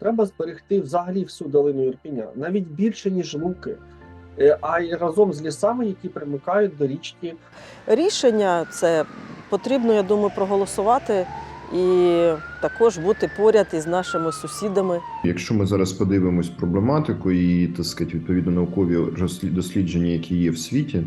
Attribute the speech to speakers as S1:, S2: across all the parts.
S1: Треба зберегти взагалі всю долину Ірпіня, навіть більше, ніж луки, Е, а й разом з лісами, які примикають до річки
S2: Рішення це потрібно, я думаю, проголосувати і також бути поряд із нашими сусідами.
S3: Якщо ми зараз подивимось проблематику і так сказати, відповідно наукові розслід- дослідження, які є в світі,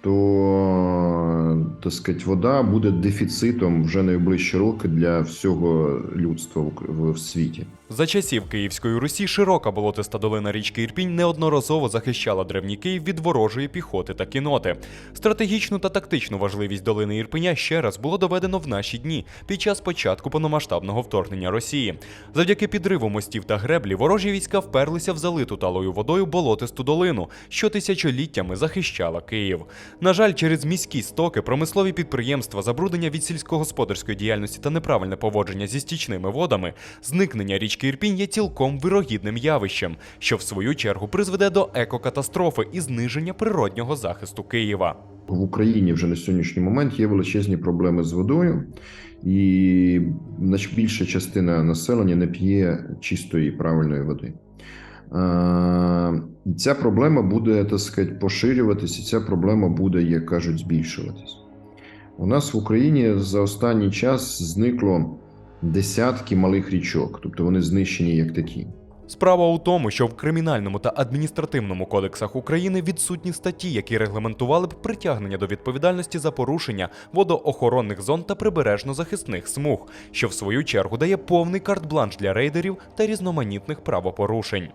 S3: то так сказати, вода буде дефіцитом вже найближчі роки для всього людства в світі.
S4: За часів Київської Русі широка болотиста долина річки Ірпінь неодноразово захищала древній Київ від ворожої піхоти та кіноти. Стратегічну та тактичну важливість долини Ірпеня ще раз було доведено в наші дні під час початку повномасштабного вторгнення Росії. Завдяки підриву мостів та греблі ворожі війська вперлися в залиту талою водою болотисту долину, що тисячоліттями захищала Київ. На жаль, через міські стоки, промислові підприємства, забруднення від сільськогосподарської діяльності та неправильне поводження зі стічними водами, зникнення річки Ірпінь є цілком вирогідним явищем, що в свою чергу призведе до екокатастрофи і зниження природнього захисту Києва.
S3: В Україні вже на сьогоднішній момент є величезні проблеми з водою, і більша частина населення не п'є чистої правильної води. Е, Ця проблема буде, так сказати, поширюватися, ця проблема буде, як кажуть, збільшуватись. У нас в Україні за останній час зникло десятки малих річок, тобто вони знищені як такі.
S4: Справа у тому, що в кримінальному та адміністративному кодексах України відсутні статті, які регламентували б притягнення до відповідальності за порушення водоохоронних зон та прибережно-захисних смуг, що в свою чергу дає повний карт-бланш для рейдерів та різноманітних правопорушень.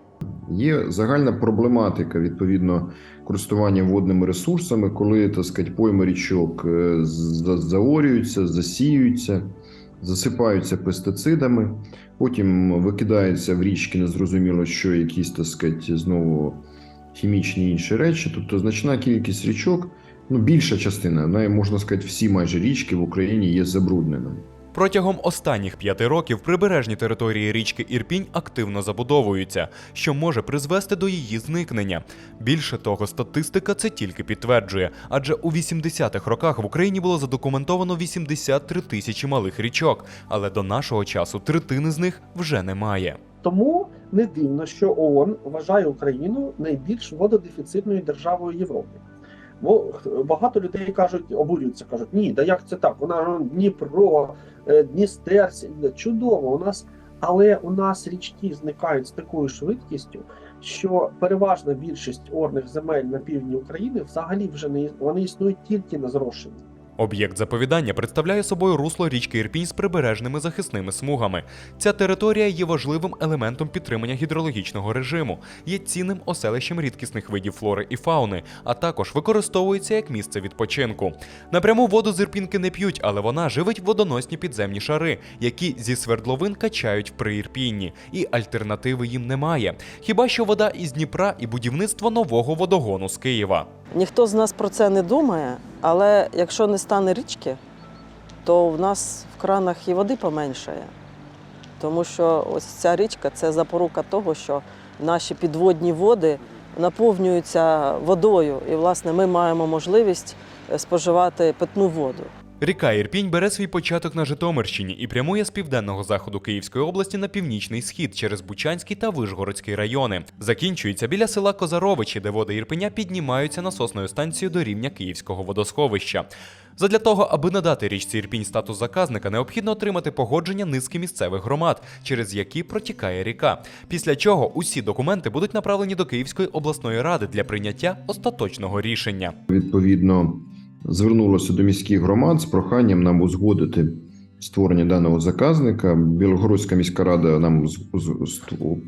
S3: Є загальна проблематика відповідно користування водними ресурсами, коли так сказати, пойми річок е, заорюються, засіюються, засипаються пестицидами, потім викидаються в річки незрозуміло, що якісь так сказати, знову хімічні інші речі. Тобто значна кількість річок, ну більша частина, можна сказати, всі майже річки в Україні є забрудненими.
S4: Протягом останніх п'яти років прибережні території річки Ірпінь активно забудовуються, що може призвести до її зникнення. Більше того, статистика це тільки підтверджує, адже у 80-х роках в Україні було задокументовано 83 тисячі малих річок, але до нашого часу третини з них вже немає.
S1: Тому не дивно, що ООН вважає Україну найбільш вододефіцитною державою Європи. Бо багато людей кажуть, обурюються, кажуть, ні, да як це так? Вона нас Дніпро, Дністерсь, чудово, у нас, але у нас річки зникають з такою швидкістю, що переважна більшість орних земель на півдні України взагалі вже не вони існують тільки на зрошенні.
S4: Об'єкт заповідання представляє собою русло річки Ірпінь з прибережними захисними смугами. Ця територія є важливим елементом підтримання гідрологічного режиму, є цінним оселищем рідкісних видів флори і фауни, а також використовується як місце відпочинку. Напряму воду з Ірпінки не п'ють, але вона живить водоносні підземні шари, які зі свердловин качають в приірпінні, і альтернативи їм немає. Хіба що вода із Дніпра і будівництво нового водогону з Києва.
S2: Ніхто з нас про це не думає, але якщо не стане річки, то в нас в кранах і води поменшає. Тому що ось ця річка це запорука того, що наші підводні води наповнюються водою, і, власне, ми маємо можливість е, споживати питну воду.
S4: Ріка Ірпінь бере свій початок на Житомирщині і прямує з південного заходу Київської області на північний схід через Бучанський та Вишгородський райони. Закінчується біля села Козаровичі, де води Ірпеня піднімаються насосною станцією до рівня Київського водосховища. Задля того, аби надати річці Ірпінь статус заказника, необхідно отримати погодження низки місцевих громад, через які протікає ріка. Після чого усі документи будуть направлені до Київської обласної ради для прийняття остаточного рішення.
S3: відповідно звернулося до міських громад з проханням нам узгодити створення даного заказника. Білогородська міська рада нам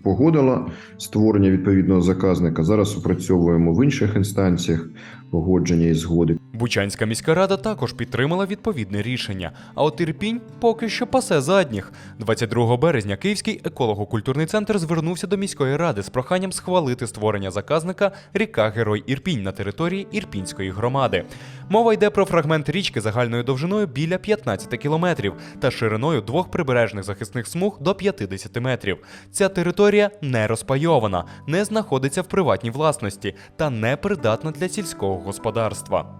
S3: погодила створення відповідного заказника. Зараз опрацьовуємо в інших інстанціях погодження і згоди.
S4: Бучанська міська рада також підтримала відповідне рішення. А от Ірпінь поки що пасе задніх. 22 березня Київський еколого-культурний центр звернувся до міської ради з проханням схвалити створення заказника ріка Герой Ірпінь на території Ірпінської громади. Мова йде про фрагмент річки загальною довжиною біля 15 кілометрів та шириною двох прибережних захисних смуг до 50 метрів. Ця територія не розпайована, не знаходиться в приватній власності та не придатна для сільського господарства.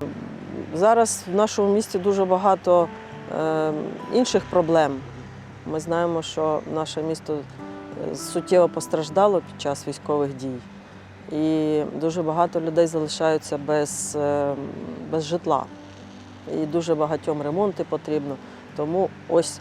S2: Зараз в нашому місті дуже багато е, інших проблем. Ми знаємо, що наше місто е, суттєво постраждало під час військових дій. І дуже багато людей залишаються без, е, без житла. І дуже багатьом ремонти потрібно. Тому ось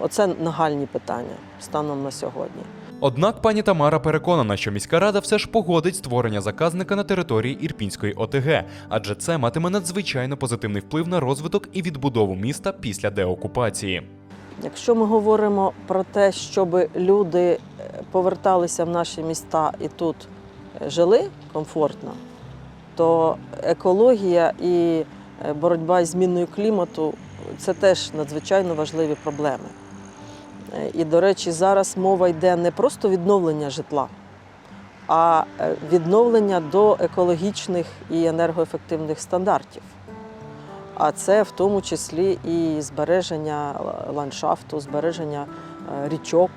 S2: оце нагальні питання станом на сьогодні.
S4: Однак пані Тамара переконана, що міська рада все ж погодить створення заказника на території Ірпінської ОТГ, адже це матиме надзвичайно позитивний вплив на розвиток і відбудову міста після деокупації.
S2: Якщо ми говоримо про те, щоб люди е, поверталися в наші міста і тут е, жили комфортно, то екологія і е, боротьба із зміною клімату це теж надзвичайно важливі проблеми. Е, І, до речі, зараз мова йде не просто відновлення житла, а е, відновлення до екологічних і енергоефективних стандартів. А це в тому числі і збереження ландшафту, збереження е, річок,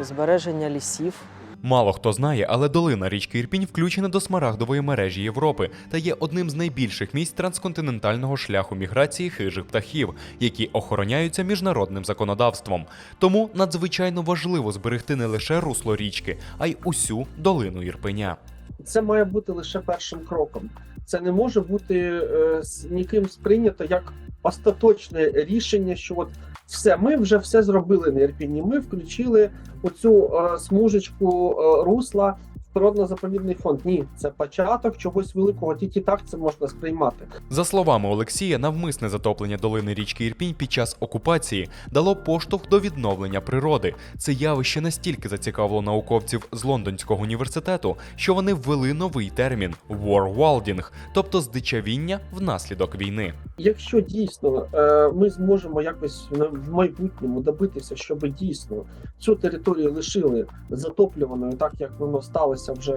S2: е, збереження лісів.
S4: Мало хто знає, але долина річки Ірпінь включена до смарагдової мережі Європи та є одним з найбільших місць трансконтинентального шляху міграції хижих птахів, які охороняються міжнародним законодавством. Тому надзвичайно важливо зберегти не лише русло річки, а й усю долину Ірпеня.
S1: Це має бути лише першим кроком. Це не може бути е, ніким сприйнято як остаточне рішення, що от все, ми вже все зробили на Ірпіні. Ми включили оцю е, смужечку е, русла природно-заповідний фонд. Ні, це початок чогось великого. Тільки так це можна сприймати.
S4: За словами Олексія, навмисне затоплення долини річки Ірпінь під час окупації дало поштовх до відновлення природи. Це явище настільки зацікавило науковців з Лондонського університету, що вони ввели новий термін «warwalding», тобто здичавіння внаслідок війни.
S1: Якщо дійсно е, ми зможемо якось в майбутньому добитися, щоб дійсно цю територію лишили затоплюваною, так як воно сталося вже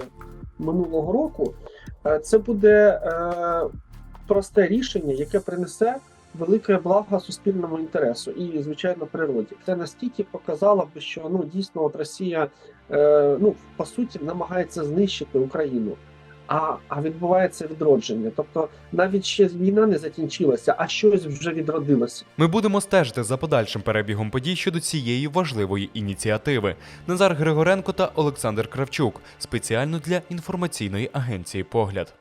S1: минулого року, е, це буде е, просте рішення, яке принесе велике благо суспільному інтересу і, звичайно, природі. Це настільки показало б, що ну дійсно от Росія е, ну по суті намагається знищити Україну. А, а відбувається відродження. Тобто навіть ще війна не закінчилася, а щось вже відродилося.
S4: Ми будемо стежити за подальшим перебігом подій щодо цієї важливої ініціативи. Назар Григоренко та Олександр Кравчук спеціально для інформаційної агенції Погляд.